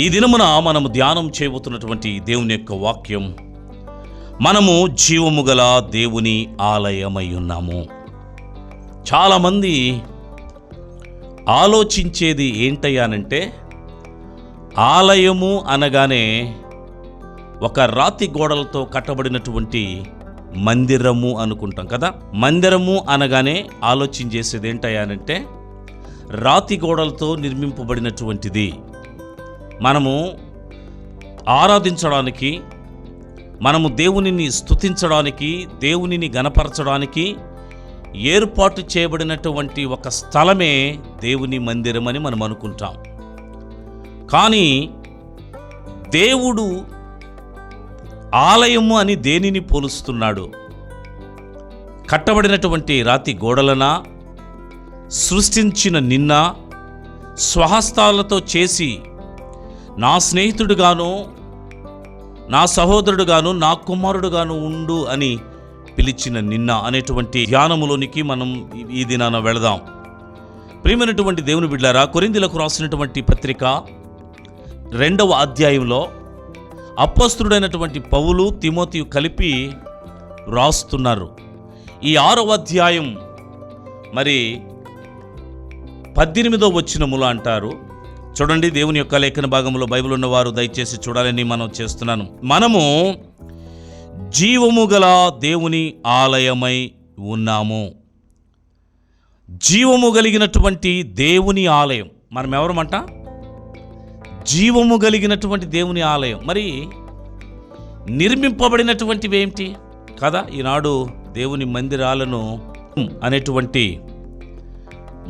ఈ దినమున మనము ధ్యానం చేయబోతున్నటువంటి దేవుని యొక్క వాక్యం మనము జీవము గల దేవుని ఆలయమై ఉన్నాము. చాలామంది ఆలోచించేది ఏంటయ్యానంటే ఆలయము అనగానే ఒక రాతి గోడలతో కట్టబడినటువంటి మందిరము అనుకుంటాం కదా. మందిరము అనగానే ఆలోచన చేసేది ఏంటయ్యానంటే రాతి గోడలతో నిర్మింపబడినటువంటిది. మనము ఆరాధించడానికి మనము దేవునిని స్తుతించడానికి దేవునిని గనపరచడానికి ఏర్పాటు చేయబడినటువంటి ఒక స్థలమే దేవుని మందిరం అని మనం అనుకుంటాం. కానీ దేవుడు ఆలయము అని దేనిని పోలుస్తున్నాడు? కట్టబడినటువంటి రాతి గోడలనా? సృష్టించిన నిన్న స్వహస్తాలతో చేసి నా స్నేహితుడుగాను నా సహోదరుడుగాను నా కుమారుడుగాను ఉండు అని పిలిచిన నిన్న అనేటువంటి ధ్యానములోనికి మనం ఈ- దినాన వెళదాం. ప్రియమైనటువంటి దేవుని బిడ్డారా కొరిందిలకు రాసినటువంటి పత్రిక రెండవ అధ్యాయంలో అప్పస్తుడైనటువంటి పౌలు తిమోతి కలిపి రాస్తున్నారు. ఈ ఆరవ అధ్యాయం మరి పద్దెనిమిదో వచ్చినములు అంటారు చూడండి దేవుని యొక్క లేఖన భాగంలో బైబిల్ ఉన్నవారు దయచేసి చూడాలని మనం చేస్తున్నాను. మనము జీవము గల దేవుని ఆలయమై ఉన్నాము. జీవము కలిగినటువంటి దేవుని ఆలయం. మనం ఎవరమంట? జీవము కలిగినటువంటి దేవుని ఆలయం. మరి నిర్మింపబడినటువంటివి ఏమిటి? కదా ఈనాడు దేవుని మందిరాలను అనేటువంటి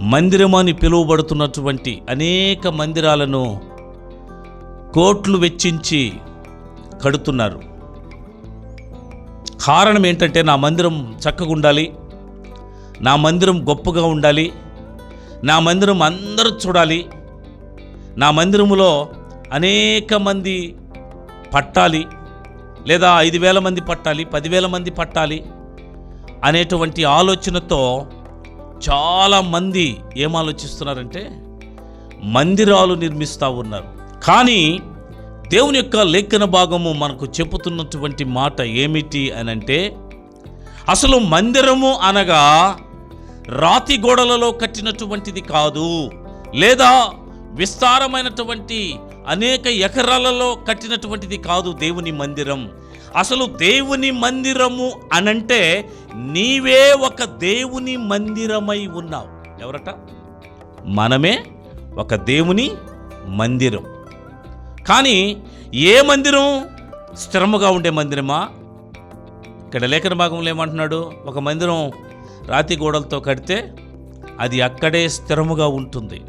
మందిరమని పిలువబడుతున్నటువంటి అనేక మందిరాలను కోట్లు వెచ్చించి కడుతున్నారు. కారణం ఏంటంటే నా మందిరం చక్కగా ఉండాలి. నా మందిరం గొప్పగా ఉండాలి. నా మందిరం అందరూ చూడాలి. నా మందిరములో అనేక మంది పట్టాలి. లేదా ఐదు వేల మంది పట్టాలి పదివేల మంది పట్టాలి అనేటువంటి ఆలోచనతో చాలామంది ఏం ఆలోచిస్తున్నారంటే మందిరాలు నిర్మిస్తూ ఉన్నారు. కానీ దేవుని యొక్క లేఖన భాగము మనకు చెబుతున్నటువంటి మాట ఏమిటి అని అంటే అసలు మందిరము అనగా రాతి గోడలలో కట్టినటువంటిది కాదు లేదా విస్తారమైనటువంటి అనేక ఎకరాలలో కట్టినటువంటిది కాదు దేవుని మందిరం. అసలు దేవుని మందిరము అనంటే నీవే ఒక దేవుని మందిరమై ఉన్నావు. ఎవరట? మనమే ఒక దేవుని మందిరం. కానీ ఏ మందిరం? స్థిరముగా ఉండే మందిరమా? ఇక్కడ లేఖన భాగంలో ఏమంటున్నాడు? ఒక మందిరం రాతి గోడలతో కడితే అది అక్కడే స్థిరముగా ఉంటుంది.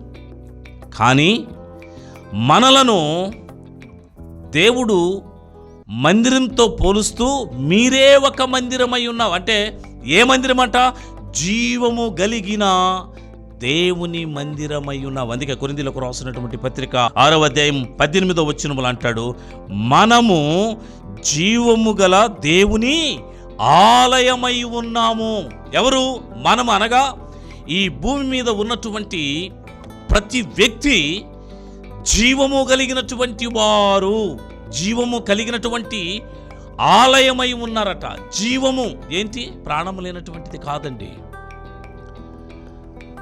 కానీ మనలను దేవుడు మందిరంతో పోలుస్తూ మీరే ఒక మందిరమై ఉన్నావు. అంటే ఏ మందిరం అంట జీవము కలిగిన దేవుని మందిరమై ఉన్నావు. అందుకే కొరిందీలకు రాసినటువంటి పత్రిక ఆరవ అధ్యాయం పద్దెనిమిదో వచ్చినములు అంటాడు మనము జీవము గల దేవుని ఆలయమై ఉన్నాము. ఎవరు? మనం అనగా ఈ భూమి మీద ఉన్నటువంటి ప్రతి వ్యక్తి జీవము కలిగినటువంటి వారు. జీవము కలిగినటువంటి ఆలయమై ఉన్నారట. జీవము ఏంటి? ప్రాణము లేనటువంటిది కాదండి.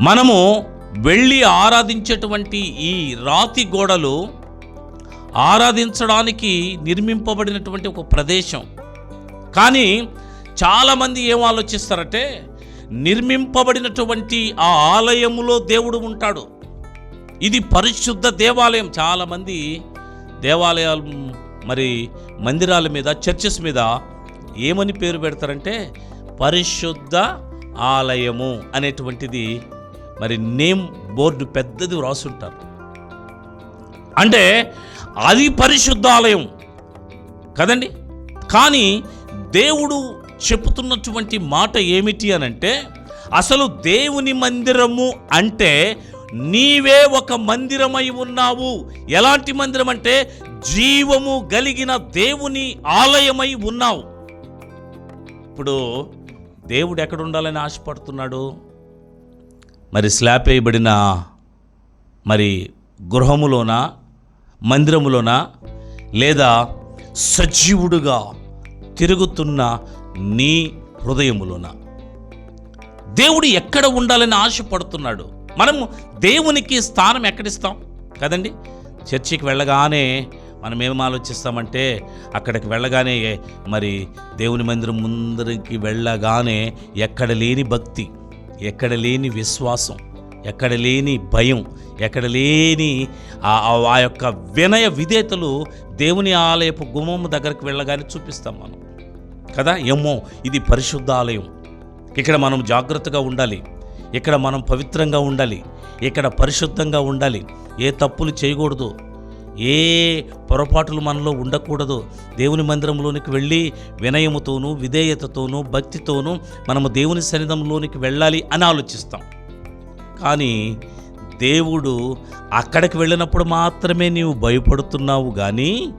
మనము వెళ్ళి ఆరాధించేటువంటి ఈ రాతి గోడలు ఆరాధించడానికి నిర్మింపబడినటువంటి ఒక ప్రదేశం. కానీ చాలామంది ఏం ఆలోచిస్తారంటే నిర్మింపబడినటువంటి ఆ ఆలయములో దేవుడు ఉంటాడు. ఇది పరిశుద్ధ దేవాలయం. చాలామంది దేవాలయాలు మరి మందిరాల మీద చర్చెస్ మీద ఏమని పేరు పెడతారంటే పరిశుద్ధ ఆలయము అనేటువంటిది మరి నేమ్ బోర్డు పెద్దది వ్రాసుంటారు అంటే అది పరిశుద్ధ ఆలయం కదండి? కానీ దేవుడు చెబుతున్నటువంటి మాట ఏమిటి అనంటే అసలు దేవుని మందిరము అంటే నీవే ఒక మందిరమై ఉన్నావు. ఎలాంటి మందిరం అంటే జీవము కలిగిన దేవుని ఆలయమై ఉన్నావు. ఇప్పుడు దేవుడు ఎక్కడ ఉండాలని ఆశపడుతున్నాడు? మరి స్లాబ్ వేయబడిన మరి గృహములోన మందిరములోన లేదా సజీవుడుగా తిరుగుతున్న నీ హృదయములోన? దేవుడు ఎక్కడ ఉండాలని ఆశపడుతున్నాడు? మనము దేవునికి స్థానం ఎక్కడిస్తాం? కదండి చర్చికి వెళ్ళగానే మనం ఏం ఆలోచిస్తామంటే అక్కడికి వెళ్ళగానే మరి దేవుని మందిరం ముందరికి వెళ్ళగానే ఎక్కడ లేని భక్తి ఎక్కడ లేని విశ్వాసం ఎక్కడ లేని భయం ఎక్కడ లేని ఆ- ఆ యొక్క వినయ విధేతలు దేవుని ఆలయపు గుమ్మం దగ్గరికి వెళ్ళగానే చూపిస్తాం మనం. కదా? ఏమో ఇది పరిశుద్ధ ఆలయం ఇక్కడ మనం జాగ్రత్తగా ఉండాలి. ఇక్కడ మనం పవిత్రంగా ఉండాలి. ఇక్కడ పరిశుద్ధంగా ఉండాలి. ఏ తప్పులు చేయకూడదు. ఏ పొరపాటులు మనలో ఉండకూడదు. దేవుని మందిరంలోనికి వెళ్ళి వినయముతోనూ విధేయతతోనూ భక్తితోనూ మనము దేవుని సన్నిధంలోనికి వెళ్ళాలి అని ఆలోచిస్తాం. కానీ దేవుడు అక్కడికి వెళ్ళినప్పుడు మాత్రమే నీవు భయపడుతున్నావు కానీ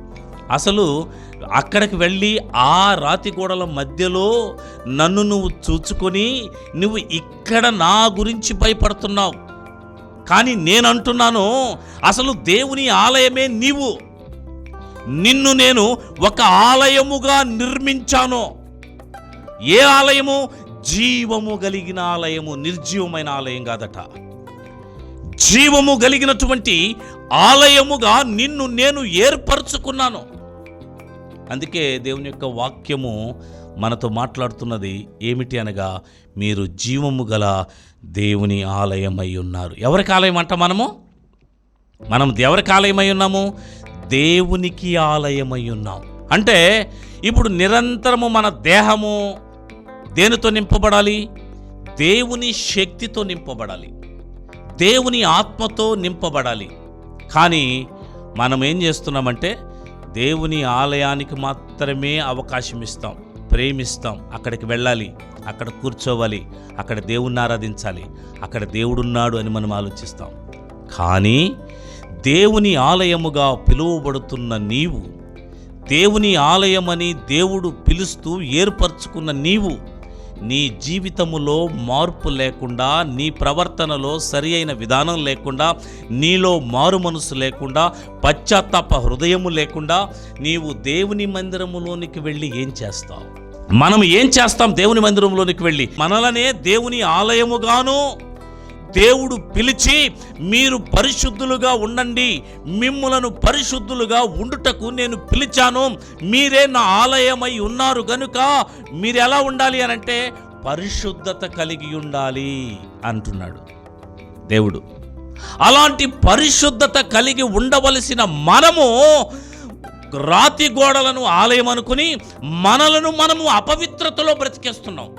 అసలు అక్కడికి వెళ్ళి ఆ రాతి గోడల మధ్యలో నన్ను నువ్వు చూచుకొని నువ్వు ఇక్కడ నా గురించి భయపడుతున్నావు. కానీ నేను అంటున్నాను అసలు దేవుని ఆలయమే నీవు. నిన్ను నేను ఒక ఆలయముగా నిర్మించాను. ఏ ఆలయము? జీవము కలిగిన ఆలయము నిర్జీవమైన ఆలయం కాదట. జీవము కలిగినటువంటి ఆలయముగా నిన్ను నేను ఏర్పరచుకున్నాను. అందుకే దేవుని యొక్క వాక్యము మనతో మాట్లాడుతున్నది ఏమిటి అనగా మీరు జీవము గల దేవుని ఆలయమై ఉన్నారు. ఎవరికి ఆలయం అంట మనము? మనం ఎవరికి ఆలయమై ఉన్నాము? దేవునికి ఆలయమై ఉన్నాం. అంటే ఇప్పుడు నిరంతరము మన దేహము దేనితో నింపబడాలి? దేవుని శక్తితో నింపబడాలి. దేవుని ఆత్మతో నింపబడాలి. కానీ మనం ఏం చేస్తున్నామంటే దేవుని ఆలయానికి మాత్రమే అవకాశం ఇస్తాం. ప్రేమిస్తాం. అక్కడికి వెళ్ళాలి. అక్కడ కూర్చోవాలి. అక్కడ దేవుణ్ణి ఆరాధించాలి. అక్కడ దేవుడున్నాడు అని మనం ఆలోచిస్తాం. కానీ దేవుని ఆలయముగా పిలువబడుతున్న నీవు దేవుని ఆలయమని దేవుడు పిలుస్తూ ఏర్పరచుకున్న నీవు నీ జీవితములో మార్పు లేకుండా నీ ప్రవర్తనలో సరి అయిన విధానం లేకుండా నీలో మారు మనసు లేకుండా పశ్చాత్తాప హృదయము లేకుండా నీవు దేవుని మందిరములోనికి వెళ్ళి ఏం చేస్తావు? మనం ఏం చేస్తాం? దేవుని మందిరంలోనికి వెళ్ళి మనలనే దేవుని ఆలయముగాను దేవుడు పిలిచి మీరు పరిశుద్ధులుగా ఉండండి మిమ్ములను పరిశుద్ధులుగా ఉండుటకు నేను పిలిచాను. మీరే నా ఆలయమై ఉన్నారు గనుక మీరు ఎలా ఉండాలి అని అంటే పరిశుద్ధత కలిగి ఉండాలి అంటున్నాడు దేవుడు. అలాంటి పరిశుద్ధత కలిగి ఉండవలసిన మనము రాతి గోడలను ఆలయం అనుకుని మనలను మనము అపవిత్రతలో బ్రతికేస్తున్నాం.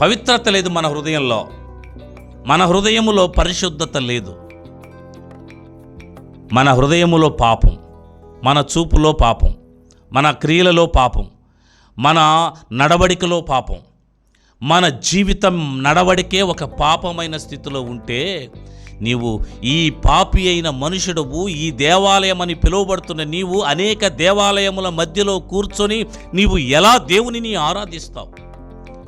పవిత్రత లేదు మన హృదయంలో. మన హృదయములో పరిశుద్ధత లేదు. మన హృదయములో పాపం మన చూపులో పాపం మన క్రియలలో పాపం మన నడవడికలో పాపం మన జీవితం నడవడికే ఒక పాపమైన స్థితిలో ఉంటే నీవు ఈ పాపి అయిన మనుషుడవు ఈ దేవాలయం అని పిలువబడుతున్న నీవు అనేక దేవాలయముల మధ్యలో కూర్చొని నీవు ఎలా దేవునిని ఆరాధిస్తావు?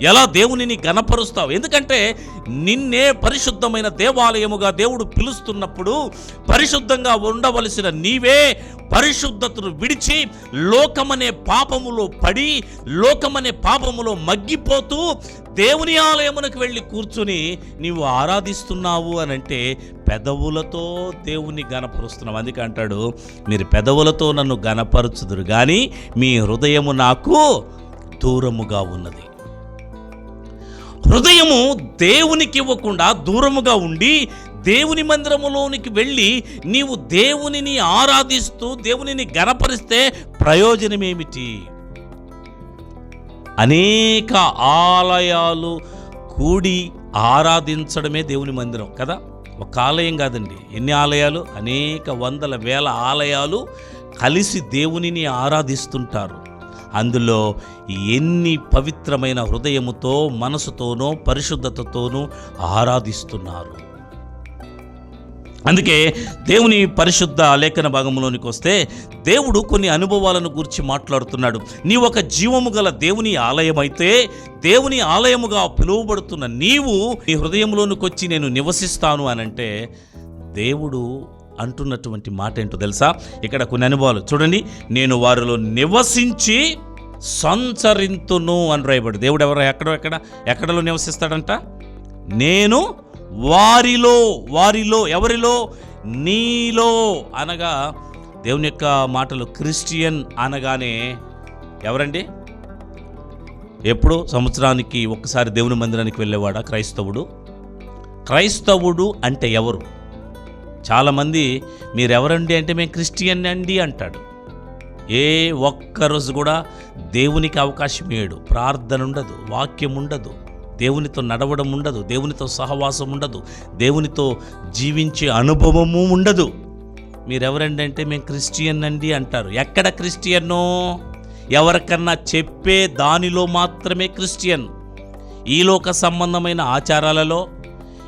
ఎలా దేవునిని గణపరుస్తావు ఎందుకంటే నిన్నే పరిశుద్ధమైన దేవాలయముగా దేవుడు పిలుస్తున్నప్పుడు పరిశుద్ధంగా ఉండవలసిన నీవే పరిశుద్ధతను విడిచి లోకమనే పాపములో పడి లోకమనే పాపములో మగ్గిపోతూ దేవుని ఆలయమునకు వెళ్ళి కూర్చుని నీవు ఆరాధిస్తున్నావు అని అంటే పెదవులతో దేవుని గణపరుస్తున్నావు అందుకే అంటాడు మీరు పెదవులతో నన్ను గణపరచుదురు కానీ మీ హృదయము నాకు దూరముగా ఉన్నది. హృదయము దేవునికి ఇవ్వకుండా దూరముగా ఉండి దేవుని మందిరములోనికి వెళ్ళి నీవు దేవునిని ఆరాధిస్తూ దేవునిని గణపరిస్తే ప్రయోజనమేమిటి? అనేక ఆలయాలు కూడి ఆరాధించడమే దేవుని మందిరం కదా? ఒక ఆలయం కాదండి. ఎన్ని ఆలయాలు? అనేక వందల వేల ఆలయాలు కలిసి దేవునిని ఆరాధిస్తుంటారు. అందులో ఎన్ని పవిత్రమైన హృదయముతో మనసుతోనో పరిశుద్ధతతోనూ ఆరాధిస్తున్నారు. అందుకే దేవుని పరిశుద్ధ లేఖన భాగంలోనికి వస్తే దేవుడు కొన్ని అనుభవాలను గురించి మాట్లాడుతున్నాడు. నీ ఒక జీవము గల దేవుని ఆలయమైతే దేవుని ఆలయముగా పిలువబడుతున్న నీవు నీ హృదయంలోనికి వచ్చి నేను నివసిస్తాను అనంటే దేవుడు అంటున్నటువంటి మాట ఏంటో తెలుసా? ఇక్కడ కొన్ని అనుభవాలు. చూడండి నేను వారిలో నివసించి సంచరింతును అని రాయబడి దేవుడు ఎవరు ఎక్కడ ఎక్కడ ఎక్కడలో నివసిస్తాడంట? నేను వారిలో వారిలో ఎవరిలో? నీలో అనగా దేవుని యొక్క మాటలు క్రిస్టియన్ అనగానే ఎవరండి? ఎప్పుడు? సంవత్సరానికి ఒక్కసారి దేవుని మందిరానికి వెళ్ళేవాడా? క్రైస్తవుడు. క్రైస్తవుడు అంటే ఎవరు? చాలామంది మీరెవరండి అంటే మేము క్రిస్టియన్ అండి అంటాడు. ఏ ఒక్కరోజు కూడా దేవునికి అవకాశం ఇయ్యడు. ప్రార్థన ఉండదు వాక్యం ఉండదు దేవునితో నడవడం ఉండదు దేవునితో సహవాసం ఉండదు దేవునితో జీవించే అనుభవము ఉండదు. మీరెవరండి అంటే మేము క్రిస్టియన్ అండి అంటారు. ఎక్కడ క్రిస్టియన్నో? ఎవరికన్నా చెప్పే దానిలో మాత్రమే క్రిస్టియన్. ఈలోక సంబంధమైన ఆచారాలలో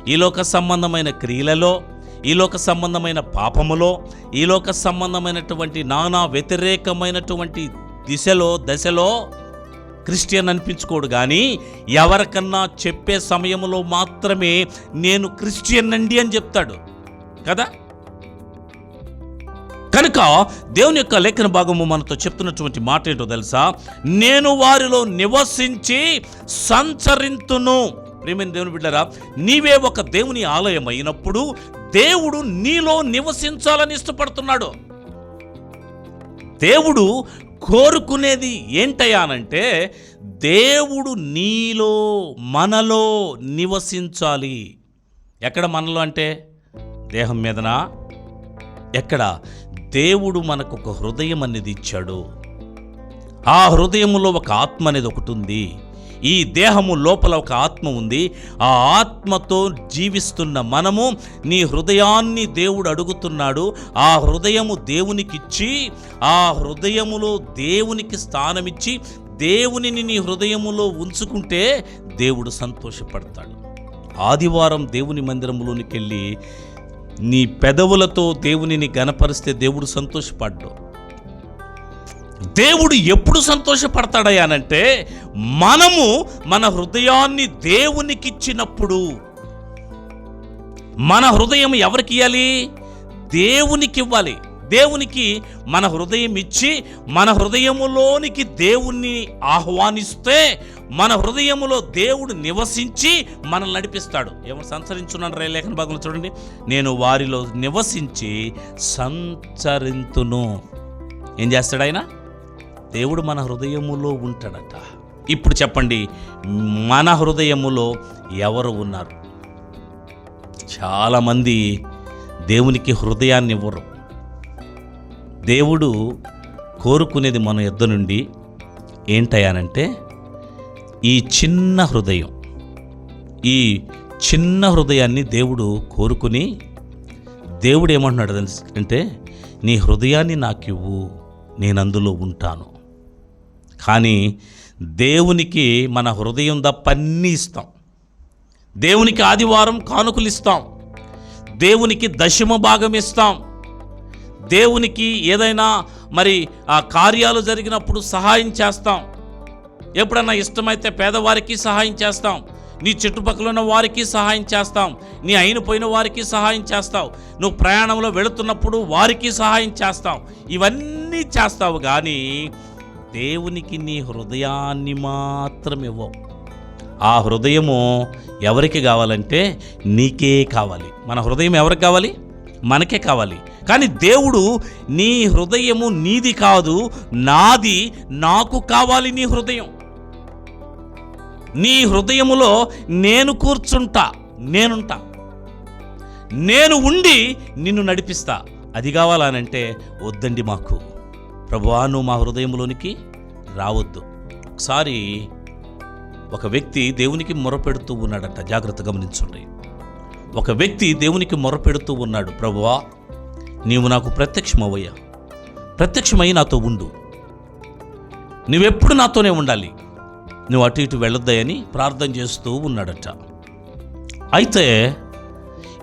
ఈలోక సంబంధమైన క్రియలలో ఈలోక సంబంధమైన పాపములో ఈలోక సంబంధమైనటువంటి నానా వ్యతిరేకమైనటువంటి దిశలో దశలో క్రిస్టియన్ అనిపించుకోడు కానీ ఎవరికన్నా చెప్పే సమయంలో మాత్రమే నేను క్రిస్టియన్ అండి అని చెప్తాడు. కదా? కనుక దేవుని యొక్క లేఖన భాగము మనతో చెప్తున్నటువంటి మాట ఏంటో తెలుసా? నేను వారిలో నివసించి సంచరింతును. ప్రేమైన దేవుని బిడ్డరా నీవే ఒక దేవుని ఆలయం అయినప్పుడు దేవుడు నీలో నివసించాలని ఇష్టపడుతున్నాడు. దేవుడు కోరుకునేది ఏంటయ్యానంటే దేవుడు నీలో మనలో నివసించాలి. ఎక్కడ మనలో అంటే? దేహం మీదనా? ఎక్కడ? దేవుడు మనకు ఒక హృదయం అనేది ఇచ్చాడు. ఆ హృదయంలో ఒక ఆత్మ అనేది ఒకటి ఉంది. ఈ దేహము లోపల ఒక ఆత్మ ఉంది. ఆ ఆత్మతో జీవిస్తున్న మనము నీ హృదయాన్ని దేవుడు అడుగుతున్నాడు. ఆ హృదయము దేవునికిచ్చి ఆ హృదయములో దేవునికి స్థానమిచ్చి దేవునిని నీ హృదయములో ఉంచుకుంటే దేవుడు సంతోషపడతాడు. ఆదివారం దేవుని మందిరంలోనికి వెళ్ళి నీ పెదవులతో దేవునిని గనపరిస్తే దేవుడు సంతోషపడ్డాడు. దేవుడు ఎప్పుడు సంతోషపడతాడయ్యానంటే మనము మన హృదయాన్ని దేవునికిచ్చినప్పుడు. మన హృదయం ఎవరికి ఇవ్వాలి దేవునికి ఇవ్వాలి దేవునికి మన హృదయం ఇచ్చి మన హృదయములోనికి దేవుణ్ణి ఆహ్వానిస్తే మన హృదయములో దేవుడు నివసించి మనల్ని నడిపిస్తాడు. ఏమో సంచరించున్నాను రే లేఖన భాగంలో చూడండి. నేను వారిలో నివసించి సంచరింతును. ఏం చేస్తాడు ఆయన? దేవుడు మన హృదయములో ఉంటాడట. ఇప్పుడు చెప్పండి మన హృదయములో ఎవరు ఉన్నారు? చాలామంది దేవునికి హృదయాన్ని ఇవ్వరు. దేవుడు కోరుకునేది మన ఇద్దరు నుండి ఏంటయ్యానంటే ఈ చిన్న హృదయం ఈ చిన్న హృదయాన్ని దేవుడు కోరుకుని దేవుడు ఏమంటున్నాడు తెలుసు అంటే నీ హృదయాన్ని నాకు ఇవ్వు నేను అందులో ఉంటాను. కానీ దేవునికి మన హృదయం తప్ప అన్నీ ఇస్తాం. దేవునికి ఆదివారం కానుకలు ఇస్తాం. దేవునికి దశమ భాగం ఇస్తాం. దేవునికి ఏదైనా మరి ఆ కార్యాలు జరిగినప్పుడు సహాయం చేస్తాం. ఎప్పుడన్నా ఇష్టమైతే పేదవారికి సహాయం చేస్తాం. నీ చుట్టుపక్కల ఉన్న వారికి సహాయం చేస్తాం. నీ అయిన పోయిన వారికి సహాయం చేస్తావు. నువ్వు ప్రయాణంలో వెళుతున్నప్పుడు వారికి సహాయం చేస్తాం ఇవన్నీ చేస్తావు కానీ దేవునికి నీ హృదయాన్ని మాత్రం ఇవ్వవు ఆ హృదయము ఎవరికి కావాలంటే నీకే కావాలి. మన హృదయం ఎవరికి కావాలి? మనకే కావాలి. కానీ దేవుడు నీ హృదయము నీది కాదు నాది నాకు కావాలి నీ హృదయం. నీ హృదయములో నేను కూర్చుంటా నేనుంటా. నేను ఉండి నిన్ను నడిపిస్తా. అది కావాలనంటే వద్దండి మాకు. ప్రభువా నువ్వు మా హృదయంలోనికి రావద్దు. ఒకసారి ఒక వ్యక్తి దేవునికి మొరపెడుతూ ఉన్నాడట జాగ్రత్త గమనించండి. ఒక వ్యక్తి దేవునికి మొరపెడుతూ ఉన్నాడు ప్రభువా నీవు నాకు ప్రత్యక్షమవయ్యా ప్రత్యక్షమై నాతో ఉండు. నువ్వెప్పుడు నాతోనే ఉండాలి. నువ్వు అటు ఇటు వెళ్ళొద్దాయని ప్రార్థన చేస్తూ ఉన్నాడట. అయితే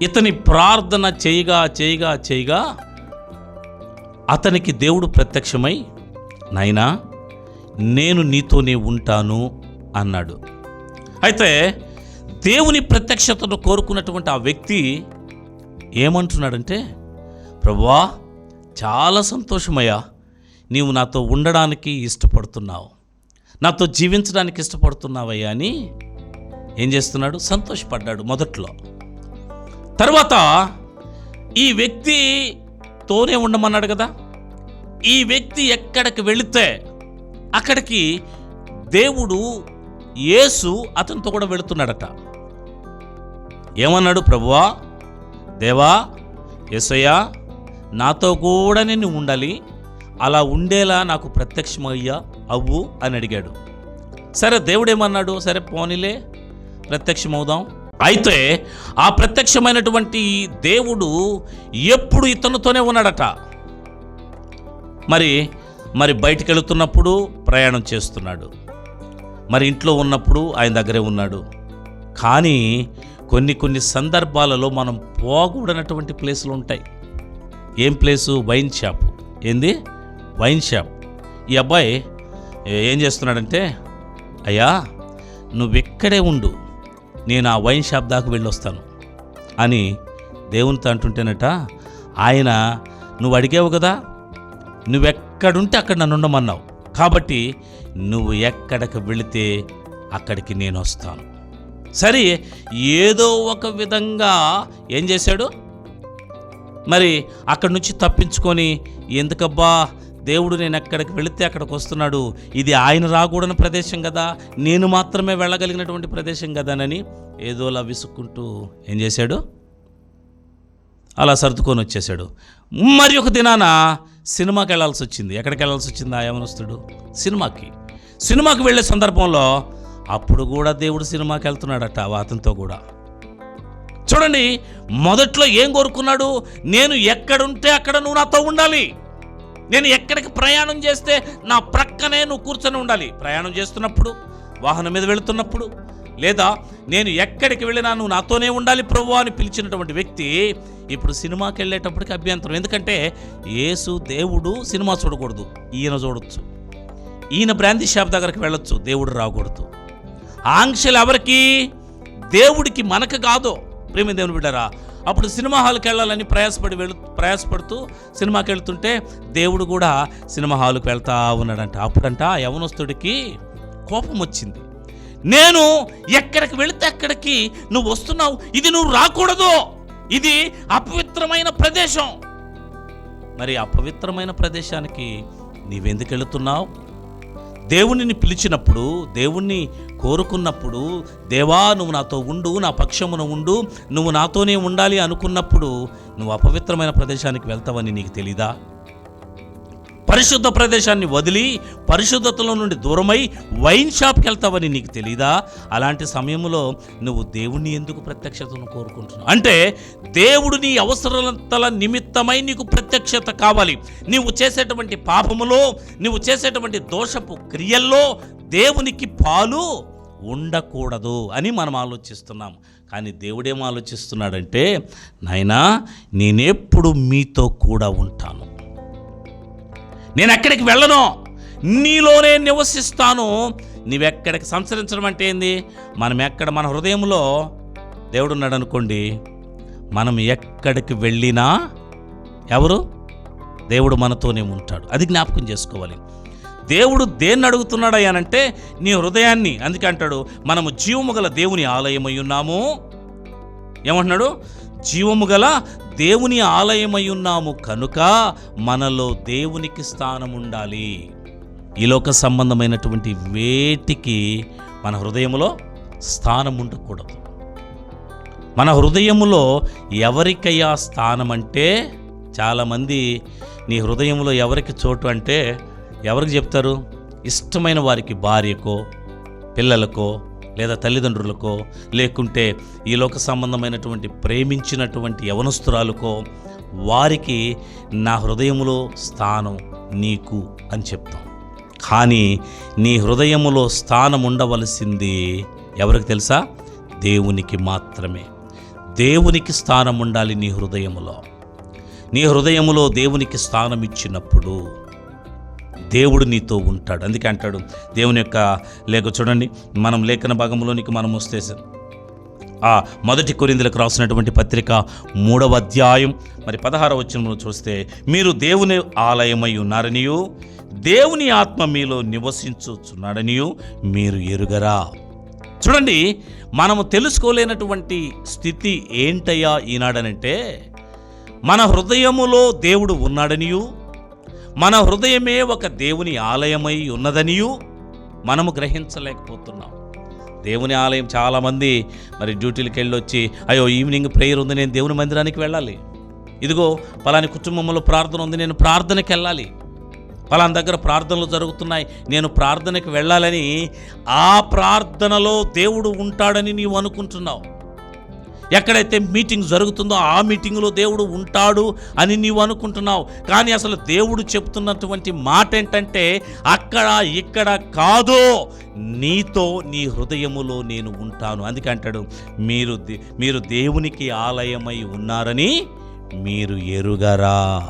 ఇతని ప్రార్థన చేయగా చేయగా చేయగా అతనికి దేవుడు ప్రత్యక్షమై నాయనా నేను నీతోనే ఉంటాను అన్నాడు. అయితే దేవుని ప్రత్యక్షతను కోరుకున్నటువంటి ఆ వ్యక్తి ఏమంటున్నాడంటే ప్రభువా చాలా సంతోషమయ్యా నీవు నాతో ఉండడానికి ఇష్టపడుతున్నావు నాతో జీవించడానికి ఇష్టపడుతున్నావయ్యా అని ఏం చేస్తున్నాడు? సంతోషపడ్డాడు మొదట్లో. తర్వాత ఈ వ్యక్తి తోనే ఉండమన్నాడు కదా? ఈ వ్యక్తి ఎక్కడికి వెళితే అక్కడికి దేవుడు యేసు అతనితో కూడా వెళుతున్నాడట. ఏమన్నాడు ప్రభువా? దేవా యేసయ్యా నాతో కూడా నేను ఉండాలి. అలా ఉండేలా నాకు ప్రత్యక్షమయ్యా అవ్వు అని అడిగాడు. సరే దేవుడేమన్నాడు సరే పోనీలే ప్రత్యక్షమవుదాం. అయితే ఆ ప్రత్యక్షమైనటువంటి దేవుడు ఎప్పుడు ఇతనితోనే ఉన్నాడట. మరి మరి బయటికి వెళుతున్నప్పుడు ప్రయాణం చేస్తున్నాడు. మరి ఇంట్లో ఉన్నప్పుడు ఆయన దగ్గరే ఉన్నాడు. కానీ కొన్ని కొన్ని సందర్భాలలో మనం పోకూడనటువంటి ప్లేసులు ఉంటాయి. ఏం ప్లేసు? Wine shop. ఏంది? Wine shop. ఈ అబ్బాయి ఏం చేస్తున్నాడంటే అయ్యా నువ్వెక్కడే ఉండు. నేను ఆ వైన్ షాప్ దాకా వెళ్ళొస్తాను అని దేవునితో అంటుంటేనట ఆయన నువ్వు అడిగావు కదా నువ్వెక్కడుంటే అక్కడ నన్ను ఉండమన్నావు. కాబట్టి నువ్వు ఎక్కడికి వెళితే అక్కడికి నేను వస్తాను. సరే ఏదో ఒక విధంగా ఏం చేశాడు? మరి అక్కడి నుంచి తప్పించుకొని ఎందుకబ్బా దేవుడు నేను ఎక్కడికి వెళితే అక్కడికి వస్తున్నాడు. ఇది ఆయన రాకూడని ప్రదేశం కదా. నేను మాత్రమే వెళ్ళగలిగినటువంటి ప్రదేశం కదానని ఏదోలా విసుక్కుంటూ ఏం చేశాడు? అలా సర్దుకొని వచ్చేసాడు మరి ఒక దినాన సినిమాకి వెళ్ళాల్సి వచ్చింది. ఎక్కడికి వెళ్ళాల్సి వచ్చింది ఆ యవనస్తుడు? సినిమాకి. సినిమాకి వెళ్ళే సందర్భంలో అప్పుడు కూడా దేవుడు సినిమాకి వెళ్తున్నాడట అతనితో కూడా. చూడండి మొదట్లో ఏం కోరుకున్నాడు? నేను ఎక్కడుంటే అక్కడ నువ్వు నాతో ఉండాలి. నేను ఎక్కడికి ప్రయాణం చేస్తే నా ప్రక్కనే నువ్వు కూర్చొని ఉండాలి. ప్రయాణం చేస్తున్నప్పుడు వాహనం మీద వెళుతున్నప్పుడు లేదా నేను ఎక్కడికి వెళ్ళినా నువ్వు నాతోనే ఉండాలి ప్రభు అని పిలిచినటువంటి వ్యక్తి ఇప్పుడు సినిమాకి వెళ్ళేటప్పటికి అభ్యంతరం. ఎందుకంటే యేసు దేవుడు సినిమా చూడకూడదు. ఈయన చూడొచ్చు. ఈయన బ్రాంతి షాప్ దగ్గరికి వెళ్ళొచ్చు. దేవుడు రాకూడదు. ఆంక్షలు ఎవరికి? దేవుడికి మనకు కాదు. ప్రేమ దేవుని బిడ్డారా అప్పుడు సినిమా హాల్కి వెళ్ళాలని ప్రయాసపడి వెళు ప్రయాసపడుతూ సినిమాకి వెళ్తుంటే దేవుడు కూడా సినిమా హాల్కి వెళ్తా ఉన్నాడంట. అప్పుడంట యవనస్తుడికి కోపం వచ్చింది. నేను ఎక్కడికి వెళితే అక్కడికి నువ్వు వస్తున్నావు. ఇది నువ్వు రాకూడదు. ఇది అపవిత్రమైన ప్రదేశం. మరి అపవిత్రమైన ప్రదేశానికి నీవెందుకు వెళుతున్నావు? దేవునిని పిలిచినప్పుడు దేవుణ్ణి కోరుకున్నప్పుడు దేవా నువ్వు నాతో ఉండు నా పక్షమున ఉండు నువ్వు నాతోనే ఉండాలి అనుకున్నప్పుడు నువ్వు అపవిత్రమైన ప్రదేశానికి వెళ్తావని నీకు తెలీదా? పరిశుద్ధ ప్రదేశాన్ని వదిలి పరిశుద్ధతలో నుండి దూరమై వైన్ షాప్కి వెళ్తావని నీకు తెలీదా? అలాంటి సమయంలో నువ్వు దేవుణ్ణి ఎందుకు ప్రత్యక్షతను కోరుకుంటున్నావు? అంటే దేవుడు నీ అవసరతల నిమిత్తమై నీకు ప్రత్యక్షత కావాలి. నీవు చేసేటువంటి పాపములో నువ్వు చేసేటువంటి దోషపు క్రియల్లో దేవునికి పాలు ఉండకూడదు అని మనం ఆలోచిస్తున్నాం. కానీ దేవుడేం ఆలోచిస్తున్నాడంటే నాయనా నేనెప్పుడు మీతో కూడా ఉంటాను. నేను ఎక్కడికి వెళ్ళను? నీలోనే నివసిస్తాను. నీవెక్కడికి సంచరించడం అంటే ఏంది? మనం ఎక్కడ మన హృదయంలో దేవుడు ఉన్నాడు అనుకోండి మనం ఎక్కడికి వెళ్ళినా ఎవరు? దేవుడు మనతోనే ఉంటాడు. అది జ్ఞాపకం చేసుకోవాలి. దేవుడు దేన్ని అడుగుతున్నాడు నీ హృదయాన్ని అందుకే అంటాడు మనము జీవము గల దేవుని ఆలయమై ఉన్నాము. ఏమంటున్నాడు? జీవము గల దేవుని ఆలయమై ఉన్నాము కనుక మనలో దేవునికి స్థానం ఉండాలి ఈ లోక సంబంధమైనటువంటి వేటికి మన హృదయంలో స్థానం ఉండకూడదు మన హృదయములో ఎవరికయ్యా స్థానం అంటే చాలామంది నీ హృదయంలో ఎవరికి చోటు అంటే ఎవరికి చెప్తారు? ఇష్టమైన వారికి భార్యకో పిల్లలకో లేదా తల్లిదండ్రులకో లేకుంటే ఈ లోక సంబంధమైనటువంటి ప్రేమించినటువంటి యవనస్తురాలకో వారికి నా హృదయములో స్థానం నీకు అని చెప్తాం. కానీ నీ హృదయములో స్థానం ఉండవలసింది ఎవరికి తెలుసా? దేవునికి మాత్రమే. దేవునికి స్థానం ఉండాలి నీ హృదయములో. నీ హృదయములో దేవునికి స్థానం ఇచ్చినప్పుడు దేవుడు నీతో ఉంటాడు. అందుకే అంటాడు దేవుని యొక్క లేక చూడండి. మనం లేఖన భాగంలోనికి మనం వస్తే ఆ మొదటి కొరిందులకు రాసినటువంటి పత్రిక మూడవ అధ్యాయం మరి పదహార వచనంలో చూస్తే మీరు దేవుని ఆలయమై ఉన్నారనియు దేవుని ఆత్మ మీలో నివసించుచున్నాడనియు మీరు ఎరుగరా. చూడండి మనము తెలుసుకోలేనటువంటి స్థితి ఏంటయ్యా ఈనాడనంటే మన హృదయములో దేవుడు ఉన్నాడనియు మన హృదయమే ఒక దేవుని ఆలయమై ఉన్నదనియు మనము గ్రహించలేకపోతున్నాం. దేవుని ఆలయం చాలామంది మరి డ్యూటీలకు వెళ్ళి వచ్చి అయ్యో ఈవినింగ్ ప్రేయర్ ఉంది నేను దేవుని మందిరానికి వెళ్ళాలి. ఇదిగో పలాని కుటుంబంలో ప్రార్థన ఉంది నేను ప్రార్థనకి వెళ్ళాలి. పలాని దగ్గర ప్రార్థనలు జరుగుతున్నాయి నేను ప్రార్థనకి వెళ్ళాలని ఆ ప్రార్థనలో దేవుడు ఉంటాడని నీవు అనుకుంటున్నావు. ఎక్కడైతే మీటింగ్ జరుగుతుందో ఆ మీటింగ్లో దేవుడు ఉంటాడు అని నీవు అనుకుంటున్నావు. కానీ అసలు దేవుడు చెప్తున్నటువంటి మాట ఏంటంటే అక్కడ ఇక్కడ కాదు. నీతో నీ హృదయములో నేను ఉంటాను. అందుకే అంటాడు మీరు మీరు దేవునికి ఆలయమై ఉన్నారని మీరు ఎరుగరా.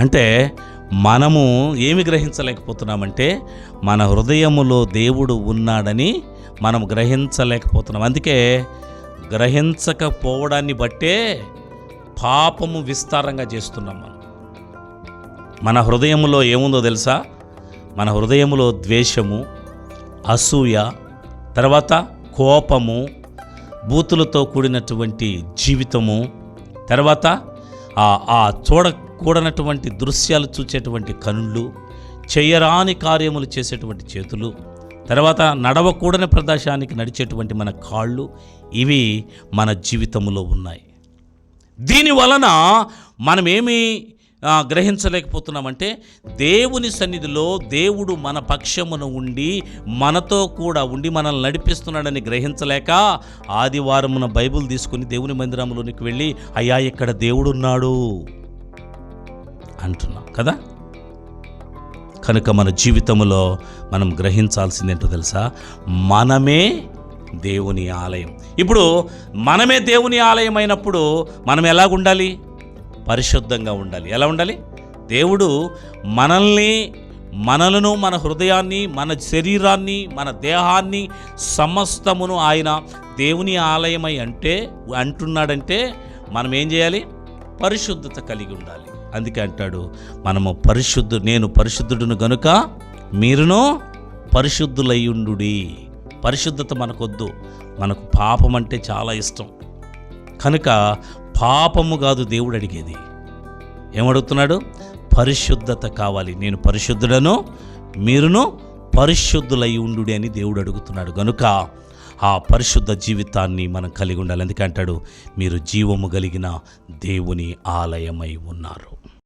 అంటే మనము ఏమి గ్రహించలేకపోతున్నామంటే మన హృదయములో దేవుడు ఉన్నాడని మనం గ్రహించలేకపోతున్నాం. అందుకే గ్రహించకపోవడాన్ని బట్టే పాపము విస్తారంగా చేస్తున్నాం మనం. మన హృదయంలో ఏముందో తెలుసా? మన హృదయంలో ద్వేషము అసూయ తర్వాత కోపము బూతులతో కూడినటువంటి జీవితము తర్వాత ఆ చూడకూడనటువంటి దృశ్యాలు చూసేటువంటి కనుళ్ళు చేయరాని కార్యములు చేసేటువంటి చేతులు తర్వాత నడవకూడని ప్రదేశానికి నడిచేటువంటి మన కాళ్ళు ఇవి మన జీవితంలో ఉన్నాయి. దీని వలన మనమేమి గ్రహించలేకపోతున్నామంటే దేవుని సన్నిధిలో దేవుడు మన పక్షమున ఉండి మనతో కూడా ఉండి మనల్ని నడిపిస్తున్నాడని గ్రహించలేక ఆదివారమున బైబిల్ తీసుకుని దేవుని మందిరంలోనికి వెళ్ళి అయ్యా ఇక్కడ దేవుడున్నాడు అంటున్నాం కదా? కనుక మన జీవితంలో మనం గ్రహించాల్సింది ఏంటో తెలుసా? మనమే దేవుని ఆలయం. ఇప్పుడు మనమే దేవుని ఆలయం అయినప్పుడు మనం ఎలా ఉండాలి పరిశుద్ధంగా ఉండాలి. ఎలా ఉండాలి? దేవుడు మనల్ని మనలను మన హృదయాన్ని మన శరీరాన్ని మన దేహాన్ని సమస్తమును ఆయన దేవుని ఆలయమై అంటే అంటున్నాడంటే మనం ఏం చేయాలి? పరిశుద్ధత కలిగి ఉండాలి. అందుకే అంటాడు మనము పరిశుద్ధు నేను పరిశుద్ధుడును గనుక మీరును పరిశుద్ధులయ్యుండు పరిశుద్ధత మనకొద్దు మనకు పాపం అంటే చాలా ఇష్టం. కనుక పాపము కాదు దేవుడు అడిగేది. ఏమడుగుతున్నాడు? పరిశుద్ధత కావాలి. నేను పరిశుద్ధుడను మీరును పరిశుద్ధులై ఉండు అని దేవుడు అడుగుతున్నాడు. గనుక ఆ పరిశుద్ధ జీవితాన్ని మనం కలిగి ఉండాలి. ఎందుకంటాడు మీరు జీవము కలిగిన దేవుని ఆలయమై ఉన్నారు.